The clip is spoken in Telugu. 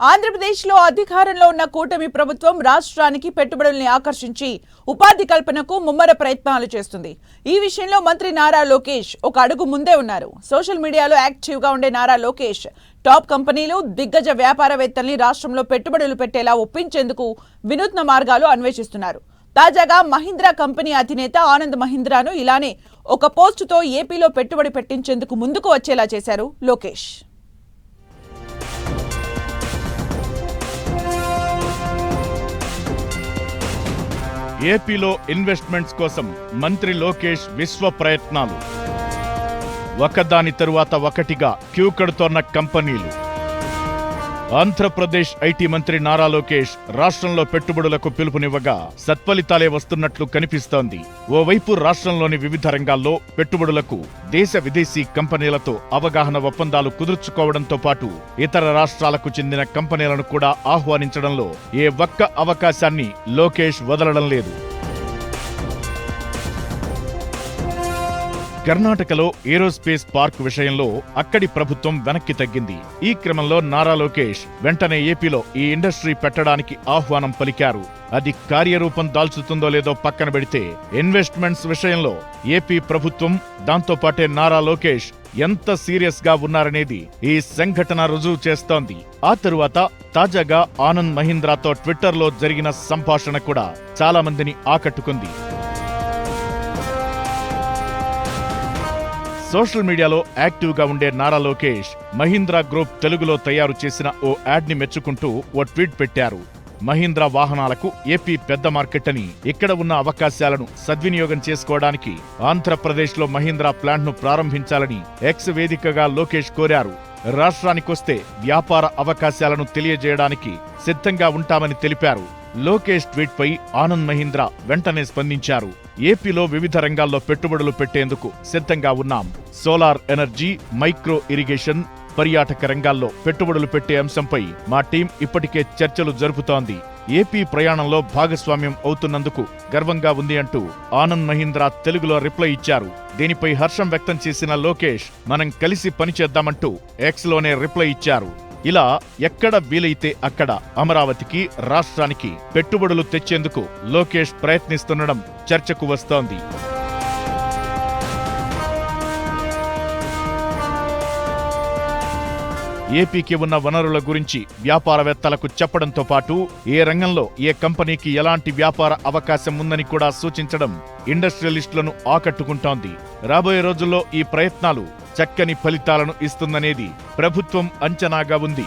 ఆంధ్రప్రదేశ్లో అధికారంలో ఉన్న కూటమి ప్రభుత్వం రాష్ట్రానికి పెట్టుబడుల్ని ఆకర్షించి ఉపాధి కల్పనకు ముమ్మర ప్రయత్నాలు చేస్తుంది. ఈ విషయంలో మంత్రి నారా లోకేష్ ఒక అడుగు ముందే ఉన్నారు. సోషల్ మీడియాలో యాక్టివ్గా ఉండే నారా లోకేష్ టాప్ కంపెనీలు దిగ్గజ వ్యాపారవేత్తల్ని రాష్ట్రంలో పెట్టుబడులు పెట్టేలా ఒప్పించేందుకు వినూత్న మార్గాలు అన్వేషిస్తున్నారు. తాజాగా మహీంద్రా కంపెనీ అధినేత ఆనంద్ మహీంద్రాను ఇలానే ఒక పోస్టుతో ఏపీలో పెట్టుబడి పెట్టించేందుకు ముందుకు వచ్చేలా చేశారు లోకేష్. ఏపీలో ఇన్వెస్ట్మెంట్స్ కోసం మంత్రి లోకేష్ విశ్వ ప్రయత్నాలు. ఒకదాని తరువాత ఒకటిగా క్యూ కడుతోన్న కంపెనీలు. ఆంధ్రప్రదేశ్ ఐటీ మంత్రి నారా లోకేష్ రాష్ట్రంలో పెట్టుబడులకు పిలుపునివ్వగా సత్ఫలితాలే వస్తున్నట్లు కనిపిస్తోంది. ఓవైపు రాష్ట్రంలోని వివిధ రంగాల్లో పెట్టుబడులకు దేశ విదేశీ కంపెనీలతో అవగాహన ఒప్పందాలు కుదుర్చుకోవడంతో పాటు ఇతర రాష్ట్రాలకు చెందిన కంపెనీలను కూడా ఆహ్వానించడంలో ఏ ఒక్క అవకాశాన్ని లోకేష్ వదలడం లేదు. కర్ణాటకలో ఏరోస్పేస్ పార్క్ విషయంలో అక్కడి ప్రభుత్వం వెనక్కి తగ్గింది. ఈ క్రమంలో నారా లోకేష్ వెంటనే ఏపీలో ఈ ఇండస్ట్రీ పెట్టడానికి ఆహ్వానం పలికారు. అది కార్యరూపం దాల్చుతుందో లేదో పక్కన పెడితే ఇన్వెస్ట్మెంట్స్ విషయంలో ఏపీ ప్రభుత్వం దాంతో పాటే నారా లోకేష్ ఎంత సీరియస్గా ఉన్నారనేది ఈ సంఘటన రుజువు చేస్తోంది. ఆ తరువాత తాజాగా ఆనంద్ మహీంద్రాతో ట్విట్టర్లో జరిగిన సంభాషణ కూడా చాలా మందిని ఆకట్టుకుంది. సోషల్ మీడియాలో యాక్టివ్గా ఉండే నారా లోకేష్ మహీంద్రా గ్రూప్ తెలుగులో తయారు చేసిన ఓ యాడ్ని మెచ్చుకుంటూ ఓ ట్వీట్ పెట్టారు. మహీంద్రా వాహనాలకు ఏపీ పెద్ద మార్కెట్ అని ఇక్కడ ఉన్న అవకాశాలను సద్వినియోగం చేసుకోవడానికి ఆంధ్రప్రదేశ్లో మహీంద్రా ప్లాంట్ను ప్రారంభించాలని ఎక్స్ వేదికగా లోకేష్ కోరారు. రాష్ట్రానికొస్తే వ్యాపార అవకాశాలను తెలియజేయడానికి సిద్ధంగా ఉంటామని తెలిపారు. లోకేష్ ట్వీట్ పై ఆనంద్ మహీంద్రా వెంటనే స్పందించారు. ఏపీలో వివిధ రంగాల్లో పెట్టుబడులు పెట్టేందుకు సిద్ధంగా ఉన్నాం. సోలార్ ఎనర్జీ మైక్రో ఇరిగేషన్ పర్యాటక రంగాల్లో పెట్టుబడులు పెట్టే అంశంపై మా టీం ఇప్పటికే చర్చలు జరుపుతోంది. ఏపీ ప్రయాణంలో భాగస్వామ్యం అవుతున్నందుకు గర్వంగా ఉంది అంటూ ఆనంద్ మహీంద్రా తెలుగులో రిప్లై ఇచ్చారు. దీనిపై హర్షం వ్యక్తం చేసిన లోకేష్ మనం కలిసి పనిచేద్దామంటూ ఎక్స్లోనే రిప్లై ఇచ్చారు. ఇలా ఎక్కడ వీలైతే అక్కడ అమరావతికి రాష్ట్రానికి పెట్టుబడులు తెచ్చేందుకు లోకేష్ ప్రయత్నిస్తుండడం చర్చకు వస్తోంది. ఏపీకి ఉన్న వనరుల గురించి వ్యాపారవేత్తలకు చెప్పడంతో పాటు ఏ రంగంలో ఏ కంపెనీకి ఎలాంటి వ్యాపార అవకాశం ఉందని కూడా సూచించడం ఇండస్ట్రియలిస్టులను ఆకట్టుకుంటోంది. రాబోయే రోజుల్లో ఈ ప్రయత్నాలు చక్కని ఫలితాలను ఇస్తుందనేది ప్రభుత్వం అంచనాగా ఉంది.